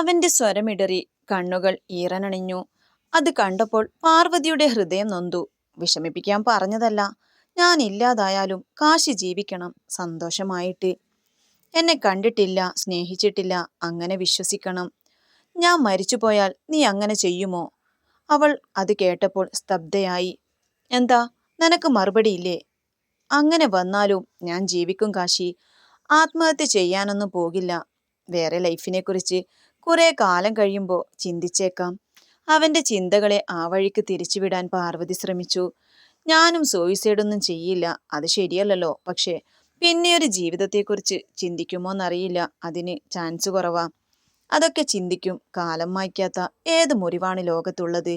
അവന്റെ സ്വരമിടറി കണ്ണുകൾ ഈറനണിഞ്ഞു. അത് കണ്ടപ്പോൾ പാർവതിയുടെ ഹൃദയം നൊന്തു. വിഷമിപ്പിക്കാൻ പറഞ്ഞതല്ല. ഞാൻ ഇല്ലാതായാലും കാശി ജീവിക്കണം. സന്തോഷമായിട്ട്. എന്നെ കണ്ടിട്ടില്ല സ്നേഹിച്ചിട്ടില്ല അങ്ങനെ വിശ്വസിക്കണം. ഞാൻ മരിച്ചുപോയാൽ നീ അങ്ങനെ ചെയ്യുമോ? അവൾ അത് കേട്ടപ്പോൾ സ്തബ്ധയായി. എന്താ? നിനക്ക് മറുപടിയില്ലേ അങ്ങനെ വന്നാലും ഞാൻ ജീവിക്കും കാശി. ആത്മഹത്യ ചെയ്യാനൊന്നും പോകില്ല. വേറെ ലൈഫിനെക്കുറിച്ച് കുറെ കാലം കഴിയുമ്പോൾ ചിന്തിച്ചേക്കാം. അവന്റെ ചിന്തകളെ ആ വഴിക്ക് തിരിച്ചുവിടാൻ പാർവതി ശ്രമിച്ചു. ഞാനും സൂയിസൈഡൊന്നും ചെയ്യില്ല. അത് ശരിയല്ലല്ലോ. പക്ഷേ പിന്നെ ഒരു ജീവിതത്തെക്കുറിച്ച് ചിന്തിക്കുമോന്നറിയില്ല. അതിന് ചാൻസ് കുറവാ. അതൊക്കെ ചിന്തിക്കും. കാലം മായ്ക്കാത്ത ഏത് മുറിവാണ് ലോകത്തുള്ളത്?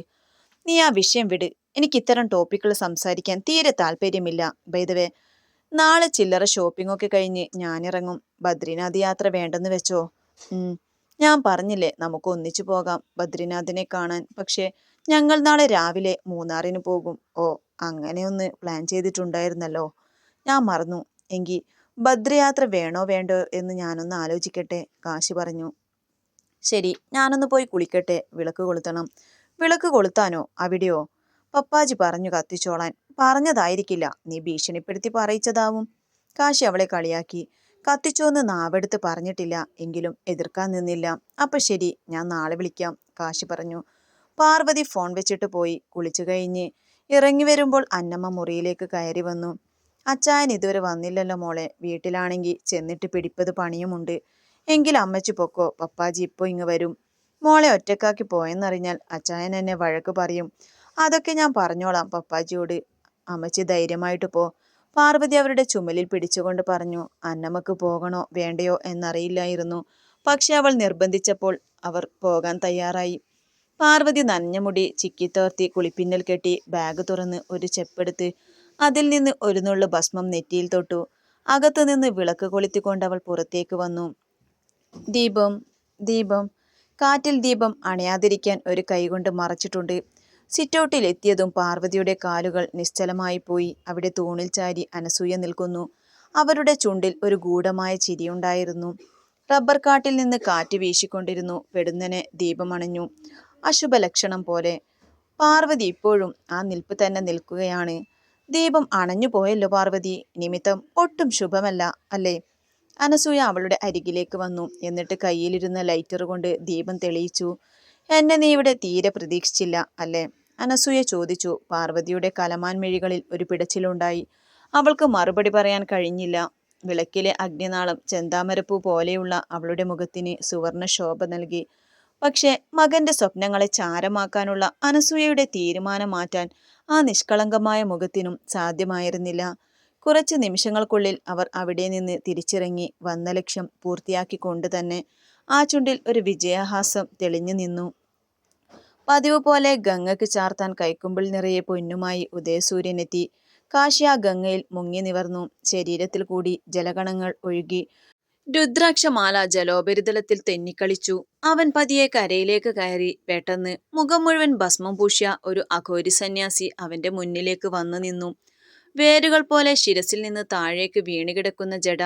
നീ ആ വിഷയം വിട്. എനിക്ക് ഇത്തരം ടോപ്പിക്കുകൾ സംസാരിക്കാൻ തീരെ താല്പര്യമില്ല. ബൈദവേ നാളെ ചില്ലറ ഷോപ്പിംഗ് ഒക്കെ കഴിഞ്ഞ് ഞാനിറങ്ങും. ബദ്രീനാഥ് യാത്ര വേണ്ടെന്ന് വെച്ചോ? ഞാൻ പറഞ്ഞില്ലേ നമുക്ക് ഒന്നിച്ചു പോകാം ബദ്രിനാഥിനെ കാണാൻ. പക്ഷേ ഞങ്ങൾ നാളെ രാവിലെ മൂന്നാറിന് പോകും. ഓ അങ്ങനെ ഒന്ന് പ്ലാൻ ചെയ്തിട്ടുണ്ടായിരുന്നല്ലോ. ഞാൻ മറന്നു. എങ്കിൽ ഭദ്രയാത്ര വേണോ വേണ്ടോ എന്ന് ഞാനൊന്ന് ആലോചിക്കട്ടെ കാശി പറഞ്ഞു. ശരി ഞാനൊന്ന് പോയി കുളിക്കട്ടെ വിളക്ക് കൊളുത്തണം. വിളക്ക് കൊളുത്താനോ? അവിടെയോ? പപ്പാജി പറഞ്ഞു കത്തിച്ചോളാൻ. പറഞ്ഞതായിരിക്കില്ല. നീ ഭീഷണിപ്പെടുത്തി പറയിച്ചതാവും. കാശി അവളെ കളിയാക്കി. കത്തിച്ചോന്ന് നാവെടുത്ത് പറഞ്ഞിട്ടില്ല. എങ്കിലും എതിർക്കാൻ നിന്നില്ല. അപ്പൊ ശരി ഞാൻ നാളെ വിളിക്കാം കാശി പറഞ്ഞു. പാർവതി ഫോൺ വെച്ചിട്ട് പോയി കുളിച്ചു കഴിഞ്ഞ്. ഇറങ്ങി വരുമ്പോൾ അന്നമ്മ മുറിയിലേക്ക് കയറി വന്നു. അച്ചായൻ ഇതുവരെ വന്നില്ലല്ലോ മോളെ വീട്ടിലാണെങ്കിൽ ചെന്നിട്ട് പിടിപ്പത് പണിയുമുണ്ട്. എങ്കിൽ അമ്മച്ചി പൊക്കോ പപ്പാജി ഇപ്പോൾ ഇങ്ങ് വരും. മോളെ ഒറ്റക്കാക്കി പോയെന്നറിഞ്ഞാൽ അച്ചായൻ എന്നെ വഴക്ക് പറയും. അതൊക്കെ ഞാൻ പറഞ്ഞോളാം പപ്പാജിയോട്. അമ്മച്ചി ധൈര്യമായിട്ട് പോ. പാർവതി അവരുടെ ചുമലിൽ പിടിച്ചുകൊണ്ട് പറഞ്ഞു അന്നമ്മക്ക് പോകണോ? വേണ്ടയോ? എന്നറിയില്ലായിരുന്നു. പക്ഷെ അവൾ നിർബന്ധിച്ചപ്പോൾ അവർ പോകാൻ തയ്യാറായി. പാർവതി നനഞ്ഞ മുടി ചിക്കിത്തോർത്തി കുളിപ്പിന്നൽ കെട്ടി ബാഗ് തുറന്ന് ഒരു ചെപ്പെടുത്ത് അതിൽ നിന്ന് ഒരു നുള്ളു ഭസ്മം നെറ്റിയിൽ തൊട്ടു. അകത്തു നിന്ന് വിളക്ക് കൊളുത്തിക്കൊണ്ട് അവൾ പുറത്തേക്ക് വന്നു. ദീപം ദീപം കാറ്റിൽ ദീപം അണയാതിരിക്കാൻ ഒരു കൈകൊണ്ട് മറച്ചിട്ടുണ്ട്. സിറ്റൗട്ടിൽ എത്തിയതും പാർവതിയുടെ കാലുകൾ നിശ്ചലമായി പോയി. അവിടെ തൂണിൽ ചാരി അനസൂയ നിൽക്കുന്നു. അവരുടെ ചുണ്ടിൽ ഒരു ഗൂഢമായ ചിരിയുണ്ടായിരുന്നു. റബ്ബർ കാട്ടിൽ നിന്ന് കാറ്റ് വീശിക്കൊണ്ടിരുന്നു. പെടുന്നനെ ദീപമണഞ്ഞു. അശുഭലക്ഷണം പോലെ. പാർവതി ഇപ്പോഴും ആ നിൽപ്പ് തന്നെ നിൽക്കുകയാണ്. ദീപം അണഞ്ഞു പോയല്ലോ പാർവതി. നിമിത്തം ഒട്ടും ശുഭമല്ല അല്ലേ? അനസൂയ അവളുടെ അരികിലേക്ക് വന്നു. എന്നിട്ട് കയ്യിലിരുന്ന ലൈറ്റർ കൊണ്ട് ദീപം തെളിയിച്ചു. എന്നെ നീ ഇവിടെ തീരെ പ്രതീക്ഷിച്ചില്ല അല്ലേ? അനസൂയ ചോദിച്ചു. പാർവതിയുടെ കലമാൻ മിഴികളിൽ ഒരു പിടച്ചിലുണ്ടായി. അവൾക്ക് മറുപടി പറയാൻ കഴിഞ്ഞില്ല. വിളക്കിലെ അഗ്നിനാളം ചെന്താമരപ്പൂ പോലെയുള്ള അവളുടെ മുഖത്തിന് സുവർണ ശോഭ നൽകി. പക്ഷേ മകന്റെ സ്വപ്നങ്ങളെ ചാരമാക്കാനുള്ള അനസൂയയുടെ തീരുമാനം മാറ്റാൻ ആ നിഷ്കളങ്കമായ മുഖത്തിനും സാധ്യമായിരുന്നില്ല. കുറച്ച് നിമിഷങ്ങൾക്കുള്ളിൽ അവർ അവിടെ നിന്ന് തിരിച്ചിറങ്ങി വന്ന ലക്ഷ്യം പൂർത്തിയാക്കിക്കൊണ്ട് തന്നെ ആ ചുണ്ടിൽ ഒരു വിജയഹാസം തെളിഞ്ഞു നിന്നു. പതിവ് പോലെ ഗംഗയ്ക്ക് ചാർത്താൻ കൈക്കുമ്പിൾ നിറയെ പൊന്നുമായി ഉദയസൂര്യനെത്തി. കാശി ഗംഗയിൽ മുങ്ങി നിവർന്നു. ശരീരത്തിൽ കൂടി ജലഗണങ്ങൾ ഒഴുകി. രുദ്രാക്ഷമാല ജലോപരിതലത്തിൽ തെന്നിക്കളിച്ചു. അവൻ പതിയെ കരയിലേക്ക് കയറി പെട്ടെന്ന് മുഖം മുഴുവൻ ഭസ്മം പൂശിയ ഒരു അഘോരി സന്യാസി അവന്റെ മുന്നിലേക്ക് വന്നു നിന്നു. വേരുകൾ പോലെ ശിരസിൽ നിന്ന് താഴേക്ക് വീണുകിടക്കുന്ന ജട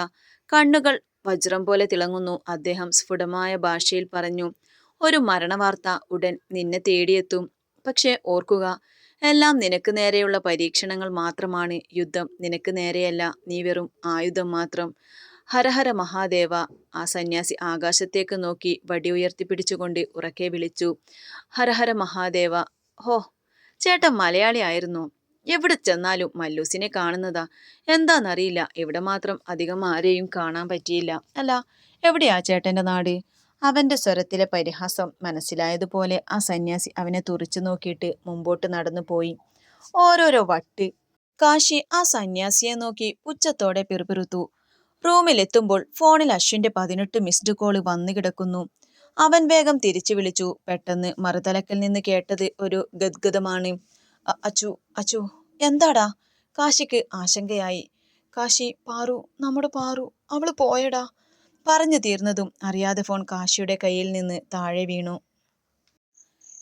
കണ്ണുകൾ വജ്രം പോലെ തിളങ്ങുന്നു. അദ്ദേഹം സ്ഫുടമായ ഭാഷയിൽ പറഞ്ഞു ഒരു മരണവാർത്ത ഉടൻ നിന്നെ തേടിയെത്തും. പക്ഷേ ഓർക്കുക എല്ലാം നിനക്ക് നേരെയുള്ള പരീക്ഷണങ്ങൾ മാത്രമാണ് യുദ്ധം. നിനക്ക് നേരെയല്ല നീ വെറും ആയുധം മാത്രം. ഹരഹര മഹാദേവ ആ സന്യാസി ആകാശത്തേക്ക് നോക്കി വടി ഉയർത്തിപ്പിടിച്ചുകൊണ്ട് ഉറക്കെ വിളിച്ചു. ഹരഹര മഹാദേവ ഹോ ചേട്ടൻ മലയാളിയായിരുന്നു എവിടെ ചെന്നാലും മല്ലൂസിനെ കാണുന്നതാ. എന്താണെന്നറിയില്ല ഇവിടെ മാത്രം അധികം ആരെയും കാണാൻ പറ്റിയില്ല. അല്ല എവിടെയാ ചേട്ടന്റെ നാട്? അവന്റെ സ്വരത്തിലെ പരിഹാസം മനസ്സിലായതുപോലെ ആ സന്യാസി അവനെ തുറിച്ചു നോക്കിയിട്ട് മുമ്പോട്ട് നടന്നു പോയി. ഓരോരോ വട്ട് കാശി ആ സന്യാസിയെ നോക്കി ഉച്ചത്തോടെ പിറുപിറുത്തു. റൂമിലെത്തുമ്പോൾ ഫോണിൽ അശ്വിന്റെ പതിനെട്ട് മിസ്ഡ് കോൾ വന്നു കിടക്കുന്നു. അവൻ വേഗം തിരിച്ചു വിളിച്ചു. പെട്ടെന്ന് മറുതലക്കൽ നിന്ന് കേട്ടത് ഒരു ഗദ്ഗതമാണ് അച്ചു അച്ചു എന്താടാ? കാശിക്ക് ആശങ്കയായി. കാശി പാറു നമ്മുടെ പാറു അവൾ പോയടാ. പറഞ്ഞു തീർന്നതും അറിയാതെ ഫോൺ കാശിയുടെ കയ്യിൽ നിന്ന് താഴെ വീണു.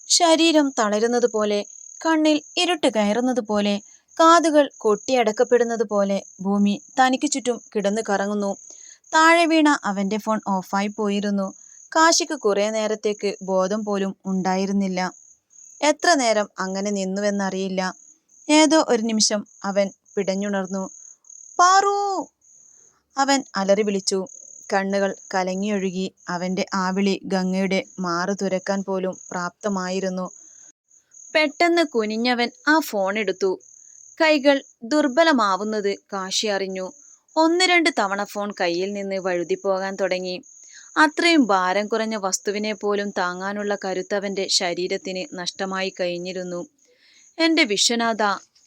ശരീരം തളരുന്നത് പോലെ കണ്ണിൽ ഇരുട്ട് കയറുന്നത് പോലെ കാതുകൾ കൊട്ടിയടക്കപ്പെടുന്നത് പോലെ ഭൂമി തനിക്ക് ചുറ്റും കിടന്നു കറങ്ങുന്നു. താഴെ വീണ അവന്റെ ഫോൺ ഓഫായി പോയിരുന്നു. കാശിക്ക് കുറേ നേരത്തേക്ക് ബോധം പോലും ഉണ്ടായിരുന്നില്ല. എത്ര നേരം അങ്ങനെ നിന്നുവെന്നറിയില്ല. ഏതോ ഒരു നിമിഷം അവൻ പിടഞ്ഞുണർന്നു. പാറു! അവൻ അലറി വിളിച്ചു. കണ്ണുകൾ കലങ്ങിയൊഴുകി അവന്റെ ആവിളി ഗംഗയുടെ മാറു തുരക്കാൻ പോലും പ്രാപ്തമായിരുന്നു. പെട്ടെന്ന് കുനിഞ്ഞവൻ ആ ഫോൺ എടുത്തു. കൈകൾ ദുർബലമാവുന്നത് കാശി അറിഞ്ഞു. ഒന്ന് രണ്ട് തവണ ഫോൺ കയ്യിൽ നിന്ന് വഴുതിപ്പോകാൻ തുടങ്ങി. അത്രയും ഭാരം കുറഞ്ഞ വസ്തുവിനെ പോലും താങ്ങാനുള്ള കരുത്തവന്റെ ശരീരത്തിന് നഷ്ടമായി കഴിഞ്ഞിരുന്നു. എന്റെ വിശ്വനാഥ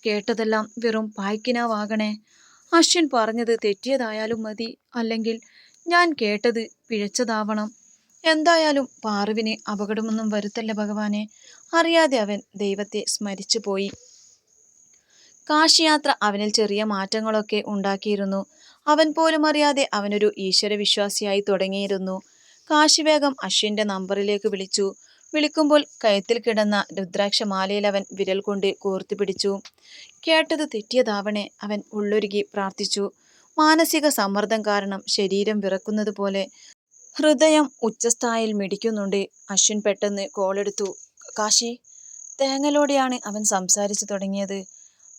കേട്ടതെല്ലാം വെറും പായ്ക്കിനാവാകണേ അശ്വിൻ പറഞ്ഞത് തെറ്റിയതായാലും മതി അല്ലെങ്കിൽ ഞാൻ കേട്ടത് പിഴച്ചതാവണം. എന്തായാലും പാറുവിന് അപകടമൊന്നും വരുത്തല്ല ഭഗവാനെ. അറിയാതെ അവൻ ദൈവത്തെ സ്മരിച്ചു പോയി കാശിയാത്ര അവനിൽ ചെറിയ മാറ്റങ്ങളൊക്കെ ഉണ്ടാക്കിയിരുന്നു. അവൻ പോലും അറിയാതെ അവനൊരു ഈശ്വരവിശ്വാസിയായി തുടങ്ങിയിരുന്നു. കാശിവേഗം അശ്വിന്റെ നമ്പറിലേക്ക് വിളിച്ചു. വിളിക്കുമ്പോൾ കയത്തിൽ കിടന്ന രുദ്രാക്ഷമാലയിൽ അവൻ വിരൽ കൊണ്ട് കോർത്തു പിടിച്ചു കേട്ടത് തെറ്റിയതാവണേ അവൻ ഉള്ളൊരുകി പ്രാർത്ഥിച്ചു. മാനസിക സമ്മർദ്ദം കാരണം ശരീരം വിറക്കുന്നത് പോലെ ഹൃദയം ഉച്ചസ്ഥായിൽ മിടിക്കുന്നുണ്ട്. അശ്വിൻ പെട്ടെന്ന് കോളെടുത്തു കാശി തേങ്ങലോടെയാണ് അവൻ സംസാരിച്ചു തുടങ്ങിയത്.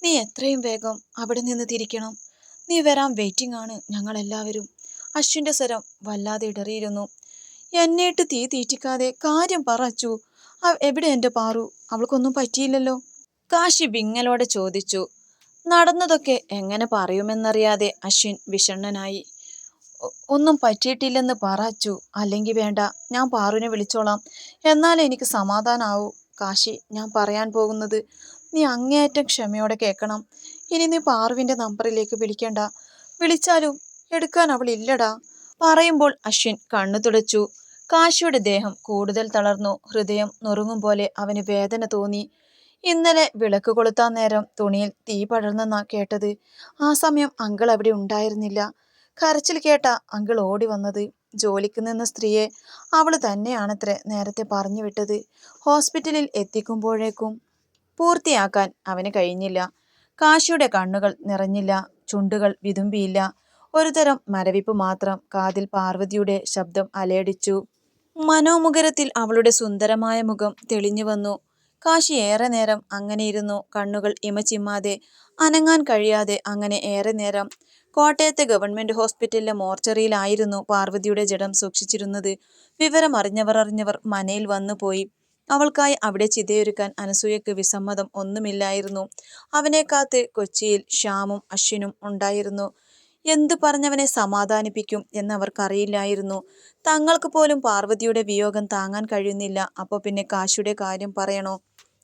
നീ എത്രയും വേഗം അവിടെ നിന്ന് തിരിക്കണം. നീ വരാൻ വെയിറ്റിംഗ് ആണ് ഞങ്ങളെല്ലാവരും. അശ്വിന്റെ സ്വരം വല്ലാതെ ഇടറിയിരുന്നു. എന്നേട്ട് തീ തീറ്റിക്കാതെ കാര്യം പറച്ചു എവിടെ എന്റെ പാറു? അവൾക്കൊന്നും പറ്റിയില്ലല്ലോ. കാശി വിങ്ങലോടെ ചോദിച്ചു. നടന്നതൊക്കെ എങ്ങനെ പറയുമെന്നറിയാതെ അശ്വിൻ വിഷണ്ണനായി. ഒന്നും പറ്റിയിട്ടില്ലെന്ന് പറച്ചു അല്ലെങ്കിൽ വേണ്ട. ഞാൻ പാറുവിനെ വിളിച്ചോളാം. എന്നാലേ എനിക്ക് സമാധാനാവൂ. കാശി ഞാൻ പറയാൻ പോകുന്നത് നീ അങ്ങേയറ്റം ക്ഷമയോടെ കേൾക്കണം. ഇനി നീ പാറുവിന്റെ നമ്പറിലേക്ക് വിളിക്കണ്ട. വിളിച്ചാലും എടുക്കാൻ അവൾ ഇല്ലടാ. പറയുമ്പോൾ അശ്വിൻ കണ്ണു തുടച്ചു. കാശിയുടെ ദേഹം കൂടുതൽ തളർന്നു. ഹൃദയം നുറുങ്ങും പോലെ അവന് വേദന തോന്നി. ഇന്നലെ വിളക്ക് കൊളുത്താൻ നേരം തുണിയിൽ തീ പടർന്നെന്നാ കേട്ടത്. ആ സമയം അങ്കിൾ അവിടെ ഉണ്ടായിരുന്നില്ല. കരച്ചിൽ കേട്ട അങ്കിൾ ഓടി വന്നത്. ജോലിക്ക് നിന്ന സ്ത്രീയെ അവൾ തന്നെയാണത്രേ നേരത്തെ പറഞ്ഞു വിട്ടത്. ഹോസ്പിറ്റലിൽ എത്തിക്കുമ്പോഴേക്കും പൂർത്തിയാക്കാൻ അവന് കഴിഞ്ഞില്ല. കാശിയുടെ കണ്ണുകൾ നിറഞ്ഞില്ല. ചുണ്ടുകൾ വിതുമ്പിയില്ല. ഒരുതരം മരവിപ്പ് മാത്രം കാതിൽ പാർവതിയുടെ ശബ്ദം അലയടിച്ചു. മനോമുഖരത്തിൽ അവളുടെ സുന്ദരമായ മുഖം തെളിഞ്ഞു വന്നു. കാശി ഏറെ നേരം അങ്ങനെ ഇരുന്നു. കണ്ണുകൾ ഇമചിമ്മാതെ അനങ്ങാൻ കഴിയാതെ അങ്ങനെ ഏറെ നേരം. കോട്ടയത്തെ ഗവൺമെന്റ് ഹോസ്പിറ്റലിലെ മോർച്ചറിയിലായിരുന്നു പാർവതിയുടെ ജഡം സൂക്ഷിച്ചിരുന്നത്. വിവരം അറിഞ്ഞവർ അറിഞ്ഞവർ മനയിൽ വന്നുപോയി അവൾക്കായി അവിടെ ചിതയൊരുക്കാൻ അനസൂയക്ക് വിസമ്മതം ഒന്നുമില്ലായിരുന്നു. അവനെ കാത്ത് കൊച്ചിയിൽ ശ്യാമും അശ്വിനും ഉണ്ടായിരുന്നു. എന്തു പറഞ്ഞവനെ സമാധാനിപ്പിക്കും എന്നവർക്കറിയില്ലായിരുന്നു തങ്ങൾക്ക് പോലും പാർവതിയുടെ വിയോഗം താങ്ങാൻ കഴിയുന്നില്ല. അപ്പോൾ പിന്നെ കാശിയുടെ കാര്യം പറയണോ?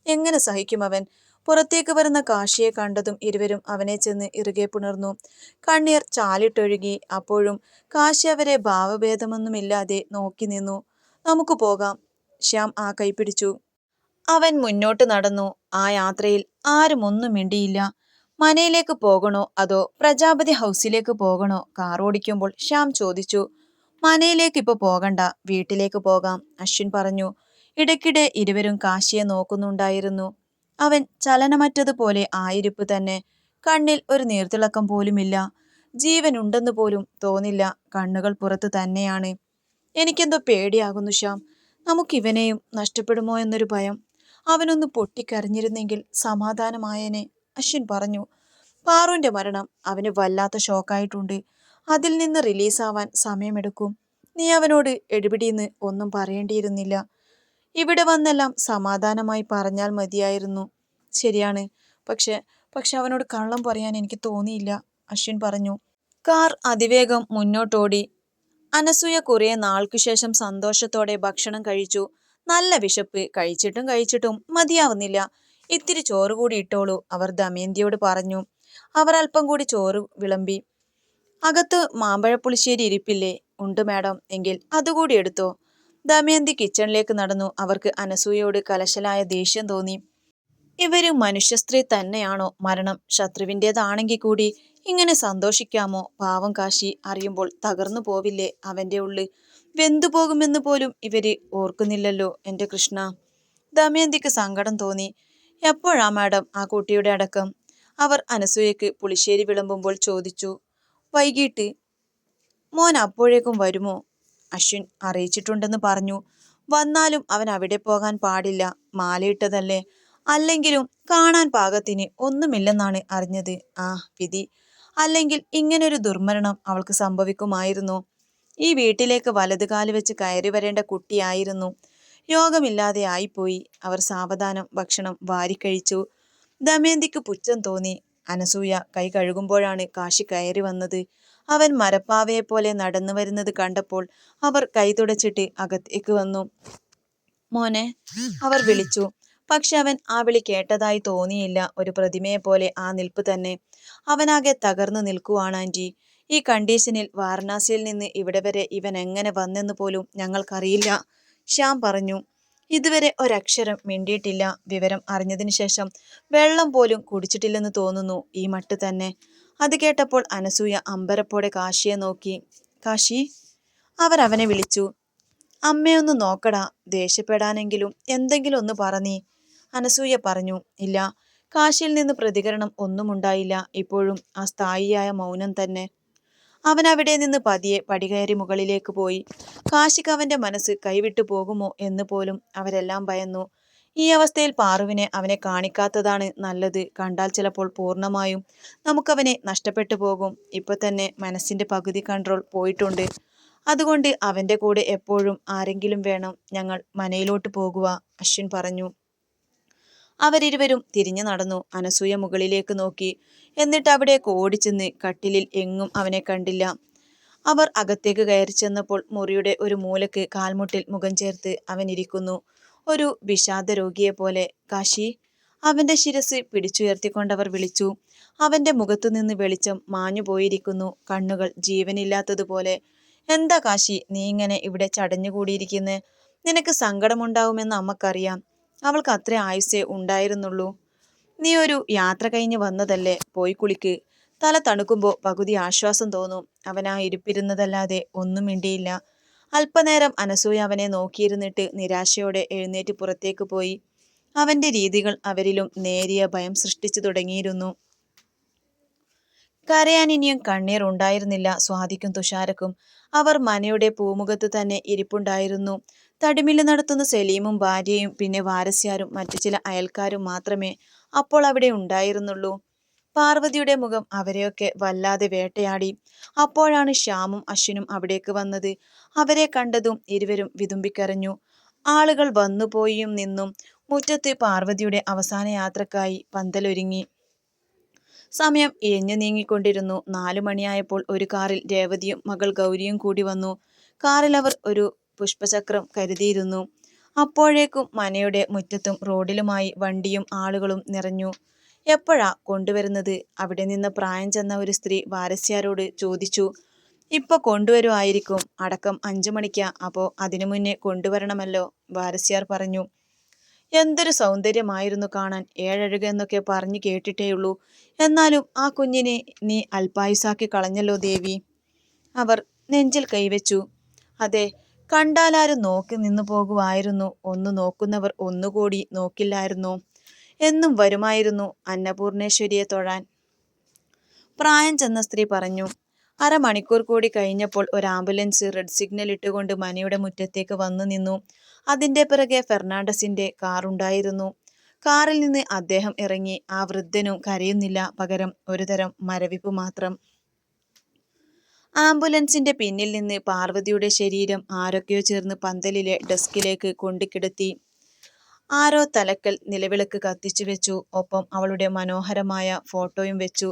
എങ്ങനെ സഹിക്കും അവൻ? പുറത്തേക്ക് വരുന്ന കാശിയെ കണ്ടതും ഇരുവരും അവനെ ചെന്ന് ഇറുകെ പുണർന്നു. കണ്ണീർ ചാലിട്ടൊഴുകി. അപ്പോഴും കാശി അവരെ ഭാവഭേദമൊന്നുമില്ലാതെ നോക്കി നിന്നു. നമുക്ക് പോകാം. ശ്യാം ആ കൈപിടിച്ചു അവൻ മുന്നോട്ട് നടന്നു. ആ യാത്രയിൽ ആരും ഒന്നും മിണ്ടിയില്ല. മനയിലേക്ക് പോകണോ അതോ പ്രജാപതി ഹൗസിലേക്ക് പോകണോ? കാർ ഓടിക്കുമ്പോൾ ശ്യാം ചോദിച്ചു. മനയിലേക്ക് ഇപ്പൊ പോകണ്ട വീട്ടിലേക്ക് പോകാം അശ്വിൻ പറഞ്ഞു. ഇടയ്ക്കിടെ ഇരുവരും കാശിയെ നോക്കുന്നുണ്ടായിരുന്നു. അവൻ ചലനമറ്റതുപോലെ ആയിരിപ്പ് തന്നെ. കണ്ണിൽ ഒരു നീർത്തിളക്കം പോലുമില്ല. ജീവനുണ്ടെന്ന് പോലും തോന്നില്ല. കണ്ണുകൾ പുറത്ത് തന്നെയാണ്. എനിക്കെന്തോ പേടിയാകുന്നു ശ്യാം. നമുക്കിവനെയും നഷ്ടപ്പെടുമോ എന്നൊരു ഭയം. അവനൊന്ന് പൊട്ടിക്കരഞ്ഞിരുന്നെങ്കിൽ സമാധാനമായേനെ. അശ്വിൻ പറഞ്ഞു പാറുവിന്റെ മരണം അവന് വല്ലാത്ത ഷോക്കായിട്ടുണ്ട്. അതിൽ നിന്ന് റിലീസാവാൻ സമയമെടുക്കും. നീ അവനോട് എടുപിടിന്ന് ഒന്നും പറയേണ്ടിയിരുന്നില്ല. ഇവിടെ വന്നെല്ലാം സമാധാനമായി പറഞ്ഞാൽ മതിയായിരുന്നു. ശരിയാണ്. പക്ഷെ പക്ഷെ അവനോട് കള്ളം പറയാൻ എനിക്ക് തോന്നിയില്ല അശ്വിൻ പറഞ്ഞു. കാർ അതിവേഗം മുന്നോട്ടോടി. അനസൂയ കുറേ നാൾക്കു ശേഷം സന്തോഷത്തോടെ ഭക്ഷണം കഴിച്ചു. നല്ല വിശപ്പ് കഴിച്ചിട്ടും കഴിച്ചിട്ടും മതിയാവുന്നില്ല. ഇത്തിരി ചോറ് കൂടി ഇട്ടോളൂ അവർ ദമയന്തിയോട് പറഞ്ഞു. അവർ അല്പം കൂടി ചോറ് വിളമ്പി. അകത്ത് മാമ്പഴപ്പുളിശ്ശേരി ഇരിപ്പില്ലേ? ഉണ്ട് മാഡം എങ്കിൽ അതുകൂടി എടുത്തോ. ദമയന്തി കിച്ചണിലേക്ക് നടന്നു. അവർക്ക് അനസൂയയോട് കലശലായ ദേഷ്യം തോന്നി. ഇവർ മനുഷ്യസ്ത്രീ തന്നെയാണോ മരണം? ശത്രുവിന്റെതാണെങ്കിൽ കൂടി ഇങ്ങനെ സന്തോഷിക്കാമോ? പാവം കാശി അറിയുമ്പോൾ തകർന്നു പോവില്ലേ അവന്റെ ഉള്ളിൽ വെന്തു പോകുമെന്ന് പോലും ഇവർ ഓർക്കുന്നില്ലല്ലോ എന്റെ കൃഷ്ണ. ദമയന്തിക്ക് സങ്കടം തോന്നി. എപ്പോഴാ മാഡം ആ കുട്ടിയുടെ അടക്കം? അവർ അനസൂയക്ക് പുളിശ്ശേരി വിളമ്പുമ്പോൾ ചോദിച്ചു വൈകിട്ട്? മോൻ അപ്പോഴേക്കും വരുമോ? അശ്വിൻ അറിയിച്ചിട്ടുണ്ടെന്ന് പറഞ്ഞു. വന്നാലും അവൻ അവിടെ പോകാൻ പാടില്ല. മാലയിട്ടതല്ലേ? അല്ലെങ്കിലും കാണാൻ പാകത്തിന് ഒന്നുമില്ലെന്നാണ് അറിഞ്ഞത്. ആ വിധി. അല്ലെങ്കിൽ ഇങ്ങനൊരു ദുർമരണം അവൾക്ക് സംഭവിക്കുമായിരുന്നു. ഈ വീട്ടിലേക്ക് വലതുകാൽ വെച്ച് കയറി വരേണ്ട കുട്ടിയായിരുന്നു. യോഗമില്ലാതെ ആയിപ്പോയി. അവർ സാവധാനം ഭക്ഷണം വാരിക്കഴിച്ചു. ദമയന്തിക്ക് പുച്ഛം തോന്നി. അനസൂയ കൈ കഴുകുമ്പോഴാണ് കാശി കയറി വന്നത്. അവൻ മരപ്പാവയെ പോലെ നടന്നു വരുന്നത് കണ്ടപ്പോൾ അവർ കൈ തുടച്ചിട്ട് അകത്തേക്ക് വന്നു. മോനെ അവർ വിളിച്ചു. പക്ഷെ അവൻ ആ വിളി കേട്ടതായി തോന്നിയില്ല. ഒരു പ്രതിമയെ പോലെ ആ നിൽപ്പ് തന്നെ. അവനാകെ തകർന്നു നിൽക്കുവാണ് ആന്റി. ഈ കണ്ടീഷനിൽ വാരണാസിയിൽ നിന്ന് ഇവിടെ വരെ ഇവൻ എങ്ങനെ വന്നെന്ന് പോലും ഞങ്ങൾക്കറിയില്ല. ശ്യാം പറഞ്ഞു ഇതുവരെ ഒരക്ഷരം മിണ്ടിയിട്ടില്ല. വിവരം അറിഞ്ഞതിന് ശേഷം വെള്ളം പോലും കുടിച്ചിട്ടില്ലെന്ന് തോന്നുന്നു ഈ മട്ട് തന്നെ. അത് കേട്ടപ്പോൾ അനസൂയ അമ്പരപ്പോടെ കാശിയെ നോക്കി. കാശി? അവർ അവനെ വിളിച്ചു. അമ്മയൊന്ന് നോക്കടാ ദേഷ്യപ്പെടാനെങ്കിലും എന്തെങ്കിലും ഒന്ന് പറഞ്ഞീ അനസൂയ പറഞ്ഞു ഇല്ല കാശിയിൽ നിന്ന് പ്രതികരണം ഒന്നുമുണ്ടായില്ല. ഇപ്പോഴും ആ സ്ഥായിയായ മൗനം തന്നെ. അവൻ അവിടെ നിന്ന് പതിയെ പടികയറി മുകളിലേക്ക് പോയി. കാശിക്ക് അവന്റെ മനസ്സ് കൈവിട്ടു പോകുമോ എന്ന് പോലും അവരെല്ലാം ഭയന്നു. ഈ അവസ്ഥയിൽ പാറുവിനെ അവനെ കാണിക്കാത്തതാണ് നല്ലത്. കണ്ടാൽ ചിലപ്പോൾ പൂർണമായും നമുക്കവനെ നഷ്ടപ്പെട്ടു പോകും. ഇപ്പൊ തന്നെ മനസ്സിന്റെ പകുതി കൺട്രോൾ പോയിട്ടുണ്ട്. അതുകൊണ്ട് അവന്റെ കൂടെ എപ്പോഴും ആരെങ്കിലും വേണം. ഞങ്ങൾ മനയിലോട്ട് പോകുക അശ്വിൻ പറഞ്ഞു. അവരിരുവരും തിരിഞ്ഞു നടന്നു. അനസൂയ മുകളിലേക്ക് നോക്കി. എന്നിട്ട് അവിടേക്ക് ഓടിച്ചെന്ന് കട്ടിലിൽ എങ്ങും അവനെ കണ്ടില്ല. അവർ അകത്തേക്ക് കയറി ചെന്നപ്പോൾ മുറിയുടെ ഒരു മൂലക്ക് കാൽമുട്ടിൽ മുഖം ചേർത്ത് അവൻ ഇരിക്കുന്നു ഒരു വിഷാദ രോഗിയെ പോലെ. കാശി അവന്റെ ശിരസ് പിടിച്ചുയർത്തിക്കൊണ്ടവർ വിളിച്ചു. അവന്റെ മുഖത്തു നിന്ന് വെളിച്ചം മാഞ്ഞു പോയിരിക്കുന്നു. കണ്ണുകൾ ജീവനില്ലാത്തതുപോലെ. എന്താ കാശി നീ ഇങ്ങനെ ഇവിടെ ചടഞ്ഞുകൂടിയിരിക്കുന്നേ? നിനക്ക് സങ്കടമുണ്ടാവുമെന്ന് അമ്മക്കറിയാം. അവൾക്ക് അത്ര ആയുസ്സേ ഉണ്ടായിരുന്നുള്ളൂ. നീ ഒരു യാത്ര കഴിഞ്ഞ് വന്നതല്ലേ? പോയി കുളിക്ക്. തല തണുക്കുമ്പോൾ പകുതി ആശ്വാസം തോന്നും. അവൻ ആ ഇരിപ്പിരുന്നതല്ലാതെ ഒന്നും മിണ്ടിയില്ല. അല്പനേരം അനസൂയ അവനെ നോക്കിയിരുന്നിട്ട് നിരാശയോടെ എഴുന്നേറ്റ് പുറത്തേക്ക് പോയി. അവന്റെ രീതികൾ അവരിലും നേരിയ ഭയം സൃഷ്ടിച്ചു തുടങ്ങിയിരുന്നു. കരയാൻ ഇനിയും കണ്ണീർ ഉണ്ടായിരുന്നില്ല. സ്വാതിക്കും തുഷാരക്കും. അവർ മനയുടെ പൂമുഖത്ത് തന്നെ ഇരിപ്പുണ്ടായിരുന്നു. തടിമില്ല് നടത്തുന്ന സലീമും ഭാര്യയും പിന്നെ വാരസ്യാരും മറ്റു ചില അയൽക്കാരും മാത്രമേ അപ്പോൾ അവിടെ ഉണ്ടായിരുന്നുള്ളൂ. പാർവതിയുടെ മുഖം അവരെയൊക്കെ വല്ലാതെ വേട്ടയാടി. അപ്പോഴാണ് ശ്യാമും അശ്വിനും അവിടേക്ക് വന്നത്. അവരെ കണ്ടതും ഇരുവരും വിതുമ്പിക്കരഞ്ഞു. ആളുകൾ വന്നുപോയും നിന്നും മുറ്റത്ത് പാർവതിയുടെ അവസാന യാത്രക്കായി പന്തലൊരുങ്ങി. സമയം ഇഴഞ്ഞു നീങ്ങിക്കൊണ്ടിരുന്നു. നാലു മണിയായപ്പോൾ ഒരു കാറിൽ രേവതിയും മകൾ ഗൗരിയും കൂടി വന്നു. കാറിൽ അവർ ഒരു പുഷ്പചക്രം കരുതിയിരുന്നു. അപ്പോഴേക്കും മനയുടെ മുറ്റത്തും റോഡിലുമായി വണ്ടിയും ആളുകളും നിറഞ്ഞു. എപ്പോഴാ കൊണ്ടുവരുന്നത്? അവിടെ നിന്ന് പ്രായം ചെന്ന ഒരു സ്ത്രീ വാരസ്യാരോട് ചോദിച്ചു. ഇപ്പൊ കൊണ്ടുവരുമായിരിക്കും അടക്കം അഞ്ചു മണിക്കാ. അപ്പോ അതിനു മുന്നേ കൊണ്ടുവരണമല്ലോ വാരസ്യാർ പറഞ്ഞു. എന്തൊരു സൗന്ദര്യമായിരുന്നു കാണാൻ. ഏഴഴുക എന്നൊക്കെ പറഞ്ഞു കേട്ടിട്ടേയുള്ളൂ എന്നാലും ആ കുഞ്ഞിനെ നീ അൽപായുസാക്കി കളഞ്ഞല്ലോ ദേവി. അവർ നെഞ്ചിൽ കൈവച്ചു. അതെ കണ്ടാലാരും നോക്കി നിന്നു പോകുമായിരുന്നു ഒന്ന് നോക്കുന്നവർ ഒന്നുകൂടി നോക്കില്ലായിരുന്നു. എന്നും വരുമായിരുന്നു അന്നപൂർണേശ്വരിയെ തൊഴാൻ. പ്രായം ചെന്ന സ്ത്രീ പറഞ്ഞു അരമണിക്കൂർ കൂടി കഴിഞ്ഞപ്പോൾ ഒരു ആംബുലൻസ് റെഡ് സിഗ്നൽ ഇട്ടുകൊണ്ട് മനയുടെ മുറ്റത്തേക്ക് വന്നു നിന്നു. അതിന്റെ പിറകെ ഫെർണാണ്ടസിന്റെ കാറുണ്ടായിരുന്നു. കാറിൽ നിന്ന് അദ്ദേഹം ഇറങ്ങി. ആ വൃദ്ധനും കരയുന്നില്ല. പകരം ഒരുതരം മരവിപ്പ് മാത്രം. ആംബുലൻസിന്റെ പിന്നിൽ നിന്ന് പാർവതിയുടെ ശരീരം ആരൊക്കെയോ ചേർന്ന് പന്തലിലെ ഡെസ്കിലേക്ക് കൊണ്ടുകിടത്തി ആരോ തലക്കൽ നിലവിളക്ക് കത്തിച്ചു വെച്ചു. ഒപ്പം അവളുടെ മനോഹരമായ ഫോട്ടോയും വെച്ചു.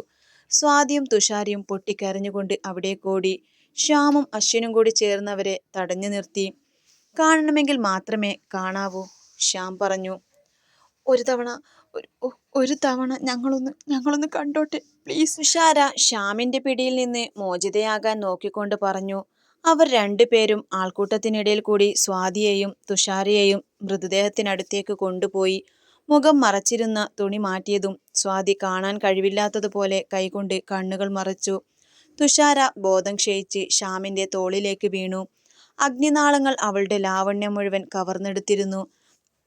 സ്വാതിയും തുഷാരിയും പൊട്ടിക്കരഞ്ഞുകൊണ്ട് അവിടെ കൂടി ശ്യാമും അശ്വിനും കൂടി ചേർന്നവരെ തടഞ്ഞു നിർത്തി. കാണണമെങ്കിൽ മാത്രമേ കാണാവൂ ശ്യാം പറഞ്ഞു. ഒരു തവണ ഒരു തവണ ഞങ്ങളൊന്ന് ഞങ്ങളൊന്ന് കണ്ടോട്ടെ. പ്ലീസ് തുഷാര ശ്യാമിന്റെ പിടിയിൽ നിന്ന് മോചിതയാകാൻ നോക്കിക്കൊണ്ട് പറഞ്ഞു. അവർ രണ്ടുപേരും ആൾക്കൂട്ടത്തിനിടയിൽ കൂടി സ്വാതിയെയും തുഷാരയെയും മൃതദേഹത്തിനടുത്തേക്ക് കൊണ്ടുപോയി മുഖം മറച്ചിരുന്ന തുണി മാറ്റിയതും സ്വാതി കാണാൻ കഴിവില്ലാത്തതുപോലെ കൈകൊണ്ട് കണ്ണുകൾ മറച്ചു. തുഷാര ബോധം ക്ഷയിച്ച് ശ്യാമിന്റെ തോളിലേക്ക് വീണു. അഗ്നിനാളങ്ങൾ അവളുടെ ലാവണ്യം മുഴുവൻ കവർന്നെടുത്തിരുന്നു.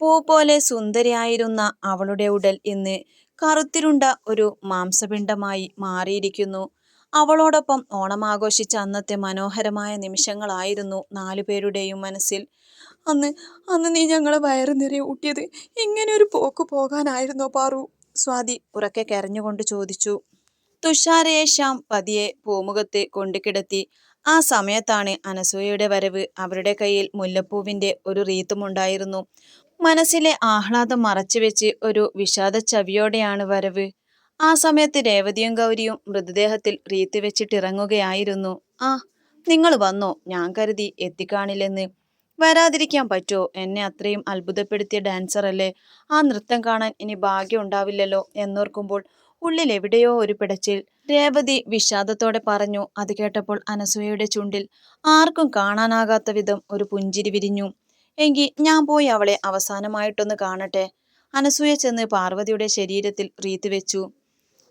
പൂ പോലെ സുന്ദരിയായിരുന്ന അവളുടെ ഉടൽ ഇന്ന് കറുത്തിരുണ്ട ഒരു മാംസപിണ്ഡമായി മാറിയിരിക്കുന്നു. അവളോടൊപ്പം ഓണം ആഘോഷിച്ച അന്നത്തെ മനോഹരമായ നിമിഷങ്ങളായിരുന്നു നാലു പേരുടെയും മനസ്സിൽ. അന്ന് അന്ന് നീ ഞങ്ങളെ വയറു നിറയെ ഊട്ടിയത് ഇങ്ങനെ ഒരു പോക്ക് പോകാനായിരുന്നോ പാറു? സ്വാതി ഉറക്കെ കരഞ്ഞുകൊണ്ട് ചോദിച്ചു. തുഷാരയെ ശ്യാം പതിയെ പൂമുഖത്ത് കൊണ്ടുകിടത്തി ആ സമയത്താണ് അനസൂയയുടെ വരവ് അവരുടെ കയ്യിൽ മുല്ലപ്പൂവിന്റെ ഒരു റീത്തുമുണ്ടായിരുന്നു. മനസ്സിലെ ആഹ്ലാദം മറച്ചുവെച്ച് ഒരു വിഷാദ ചവിയോടെയാണ് വരവ്. ആ സമയത്ത് രേവതിയും ഗൗരിയും മൃതദേഹത്തിൽ റീത്ത് വെച്ചിട്ടിറങ്ങുകയായിരുന്നു. ആ നിങ്ങൾ വന്നോ? ഞാൻ കരുതി എത്തിക്കാണില്ലെന്ന്. വരാതിരിക്കാൻ പറ്റുമോ? എന്നെ അത്രയും അത്ഭുതപ്പെടുത്തിയ ഡാൻസർ അല്ലേ? ആ നൃത്തം കാണാൻ ഇനി ഭാഗ്യം ഉണ്ടാവില്ലല്ലോ? എന്നോർക്കുമ്പോൾ ഉള്ളിൽ എവിടെയോ ഒരു പിടച്ചിൽ. രേവതി വിഷാദത്തോടെ പറഞ്ഞു. അത് കേട്ടപ്പോൾ അനസൂയയുടെ ചുണ്ടിൽ ആർക്കും കാണാനാകാത്ത വിധം ഒരു പുഞ്ചിരി വിരിഞ്ഞു. എങ്കിൽ ഞാൻ പോയി അവളെ അവസാനമായിട്ടൊന്ന് കാണട്ടെ. അനസൂയ ചെന്ന് പാർവതിയുടെ ശരീരത്തിൽ റീത്ത് വെച്ചു.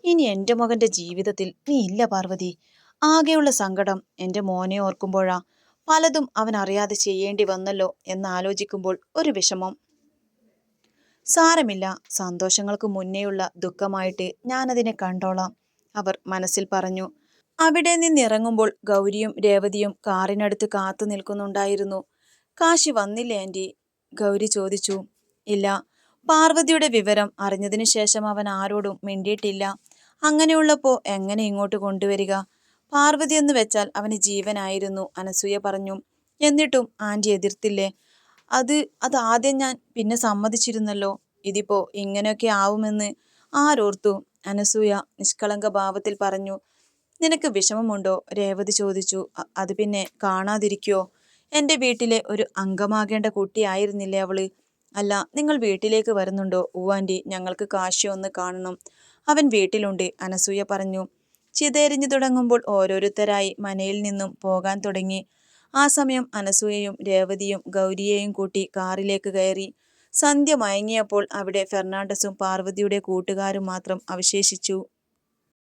ഇനി എന്റെ മകന്റെ ജീവിതത്തിൽ നീ ഇല്ല പാർവതി. ആകെയുള്ള സങ്കടം എന്റെ മോനെ ഓർക്കുമ്പോഴാ പലതും അവൻ അറിയാതെ ചെയ്യേണ്ടി വന്നല്ലോ എന്ന് ആലോചിക്കുമ്പോൾ ഒരു വിഷമം. സാരമില്ല സന്തോഷങ്ങൾക്ക് മുന്നേയുള്ള ദുഃഖമായിട്ട് ഞാനതിനെ കണ്ടോളാം അവർ മനസ്സിൽ പറഞ്ഞു. അവിടെ നിന്നിറങ്ങുമ്പോൾ ഗൗരിയും രേവതിയും കാറിനടുത്ത് കാത്തു നിൽക്കുന്നുണ്ടായിരുന്നു. കാശി വന്നില്ലേ ആന്റി ഗൗരി ചോദിച്ചു. ഇല്ല. പാർവതിയുടെ വിവരം അറിഞ്ഞതിനു ശേഷം അവൻ ആരോടും മിണ്ടിയിട്ടില്ല. അങ്ങനെയുള്ളപ്പോ എങ്ങനെ ഇങ്ങോട്ട് കൊണ്ടുവരിക? പാർവതി എന്ന് വെച്ചാൽ അവന് ജീവനായിരുന്നു അനസൂയ പറഞ്ഞു. എന്നിട്ടും ആന്റി എതിർത്തില്ലേ? അത് അത് ആദ്യം ഞാൻ പിന്നെ സമ്മതിച്ചിരുന്നല്ലോ. ഇതിപ്പോ ഇങ്ങനെയൊക്കെ ആവുമെന്ന് ആരോർത്തു. അനസൂയ നിഷ്കളങ്ക ഭാവത്തിൽ പറഞ്ഞു. നിനക്ക് വിഷമമുണ്ടോ? രേവതി ചോദിച്ചു. അത് പിന്നെ കാണാതിരിക്കോ? എന്റെ വീട്ടിലെ ഒരു അംഗമാകേണ്ട കുട്ടിയായിരുന്നില്ലേ അവൾ? അല്ല നിങ്ങൾ വീട്ടിലേക്ക് വരുന്നുണ്ടോ? ഉവാന്റി ഞങ്ങൾക്ക് കാശി ഒന്ന് കാണണം. അവൻ വീട്ടിലുണ്ട് അനസൂയ പറഞ്ഞു. ചിതയെരിഞ്ഞു തുടങ്ങുമ്പോൾ ഓരോരുത്തരായി മനയിൽ നിന്നും പോകാൻ തുടങ്ങി. ആ സമയം അനസൂയയും രേവതിയും ഗൗരിയെയും കൂട്ടി കാറിലേക്ക് കയറി. സന്ധ്യ മയങ്ങിയപ്പോൾ അവിടെ ഫെർണാണ്ടസും പാർവതിയുടെ കൂട്ടുകാരും മാത്രം അവശേഷിച്ചു.